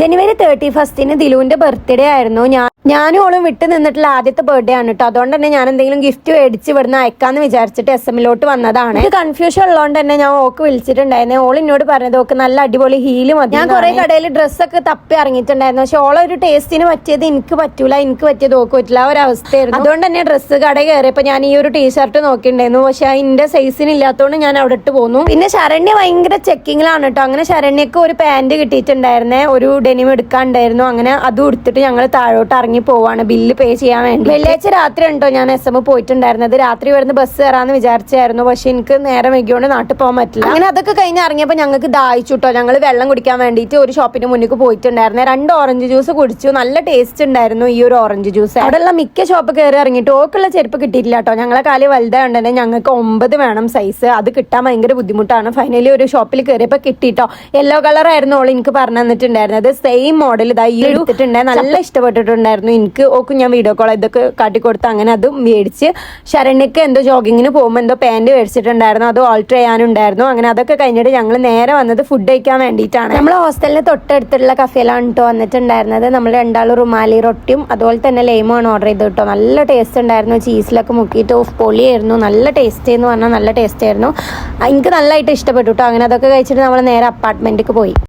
ജനുവരി thirty ഫസ്റ്റിന് ദിലുവിന്റെ birthday ആയിരുന്നു. ഞാൻ ഞാനും ഓളും വിട്ടു നിന്നിട്ടുള്ള ആദ്യത്തെ ബർത്ത്ഡേ ആണ് കേട്ടോ അതുകൊണ്ട് തന്നെ ഞാൻ എന്തെങ്കിലും ഗിഫ്റ്റ് മേടിച്ച് ഇവിടുന്ന് അയക്കാന്ന് വിചാരിച്ചിട്ട് എസ് എമ്മിലോട്ട് വന്നതാണ്. ഇത് കൺഫ്യൂഷൻ ഉള്ളതുകൊണ്ട് തന്നെ ഞാൻ ഓക്ക് വിളിച്ചിട്ടുണ്ടായിരുന്നു. ഓൾ എന്നോട് പറഞ്ഞത് ഓക്ക് നല്ല അടിപൊളി ഹീൽ മതി ഞാൻ കുറെ കടയിൽ ഡ്രസ്സൊക്കെ തപ്പി ഇറങ്ങിയിട്ടുണ്ടായിരുന്നു. പക്ഷെ ഓളെ ഒരു ടേസ്റ്റിന് പറ്റിയത് എനിക്ക് പറ്റൂല. എനിക്ക് പറ്റിയത് ഓക്ക് പറ്റില്ല ആ ഒരു അവസ്ഥയായിരുന്നു. അതുകൊണ്ട് തന്നെ ഡ്രസ്സ് കട കയറിയപ്പോൾ ഞാൻ ഈ ഒരു ടീഷർട്ട് നോക്കിയിട്ടുണ്ടായിരുന്നു. പക്ഷെ അതിന്റെ സൈസിന് ഇല്ലാത്തതുകൊണ്ട് ഞാൻ അവിടെ ഇട്ട് പോന്നു. പിന്നെ ശരണ്യ ഭയങ്കര ചെക്കിങ്ങിലാണ് കേട്ടോ അങ്ങനെ ശരണ്യക്ക് ഒരു പാന്റ് കിട്ടിയിട്ടുണ്ടായിരുന്നേ. ഒരു ഡെനിം എടുക്കാണ്ടായിരുന്നു. അങ്ങനെ അത് എടുത്തിട്ട് ഞങ്ങൾ താഴോട്ട് ഇറങ്ങി പോവാണ്. ബില്ല് പേ ചെയ്യാൻ വേണ്ടി. വെള്ളിയാഴ്ച രാത്രി ഉണ്ടോ? ഞാൻ എസ് എം പോയിട്ടുണ്ടായിരുന്നത് രാത്രി വരുന്ന ബസ് കയറാന്ന് വിചാരിച്ചായിരുന്നു. പക്ഷെ എനിക്ക് നേരം വൈകിയോണ്ട് നാട്ടിൽ പോകാൻ പറ്റില്ല. അങ്ങനെ അതൊക്കെ കഴിഞ്ഞ് ഇറങ്ങിയപ്പോൾ ഞങ്ങൾക്ക് ദാഹിച്ചുട്ടോ ഞങ്ങൾ വെള്ളം കുടിക്കാൻ വേണ്ടിയിട്ട് ഒരു ഷോപ്പിന് മുന്നിൽ പോയിട്ടുണ്ടായിരുന്നേ. രണ്ട് ഓറഞ്ച് ജ്യൂസ് കുടിച്ചു. നല്ല ടേസ്റ്റ് ഉണ്ടായിരുന്നു ഈ ഒരു ഓറഞ്ച് ജ്യൂസ് അവിടെയുള്ള മിക്ക ഷോപ്പ് കയറി ഇറങ്ങിയിട്ട് ഓക്കുള്ള ചെരുപ്പ് കിട്ടിയിട്ടില്ല കേട്ടോ. ഞങ്ങളെ കാലി വലുതായത് തന്നെ ഞങ്ങൾക്ക് ഒമ്പത് വേണം സൈസ് അത് കിട്ടാൻ ഭയങ്കര ബുദ്ധിമുട്ടാണ്. ഫൈനലി ഒരു ഷോപ്പിൽ കയറിയപ്പോൾ കിട്ടിട്ടോ. യെല്ലോ കളറായിരുന്നു ഓൾ എനിക്ക് പറഞ്ഞു തന്നിട്ടുണ്ടായിരുന്നത്. സെയിം മോഡൽ ഇതാ ഈ എടുത്തിട്ടുണ്ട്. നല്ല ഇഷ്ടപ്പെട്ടിട്ടുണ്ടായിരുന്നു. എനിക്ക് ഓക്കെ ഞാൻ വീഡിയോ കോൾ ഇതൊക്കെ കാട്ടിക്കൊടുത്ത് അങ്ങനെ അത് മേടിച്ച് ശരണ്യക്ക് എന്തോ ജോഗിങ്ങിന് പോകുമ്പോൾ എന്തോ പാന്റ് മേടിച്ചിട്ടുണ്ടായിരുന്നു. അത് ഓൾട്ടർ ചെയ്യാനുണ്ടായിരുന്നു. അങ്ങനെ അതൊക്കെ കഴിഞ്ഞിട്ട് ഞങ്ങൾ നേരെ വന്നത് ഫുഡ് കഴിക്കാൻ വേണ്ടിയിട്ടാണ്. നമ്മൾ ഹോസ്റ്റലിന് തൊട്ടടുത്തുള്ള കഫേലാണ് കേട്ടോ വന്നിട്ടുണ്ടായിരുന്നത്. നമ്മൾ രണ്ടാളും റുമാലി റൊട്ടിയും അതുപോലെ തന്നെ ലൈമാണ് ഓർഡർ ചെയ്ത് കേട്ടോ നല്ല ടേസ്റ്റ് ഉണ്ടായിരുന്നു. ചീസിലൊക്കെ മുക്കിയിട്ട് ഓഫ് പൊളിയായിരുന്നു. നല്ല ടേസ്റ്റ് എന്ന് പറഞ്ഞാൽ നല്ല ടേസ്റ്റ് ആയിരുന്നു. എനിക്ക് നല്ലതായിട്ട് ഇഷ്ടപ്പെട്ടു കേട്ടോ അങ്ങനെ അതൊക്കെ കഴിച്ചിട്ട് നമ്മൾ നേരെ അപ്പാർട്ട്മെന്റിലേക്ക് പോയി.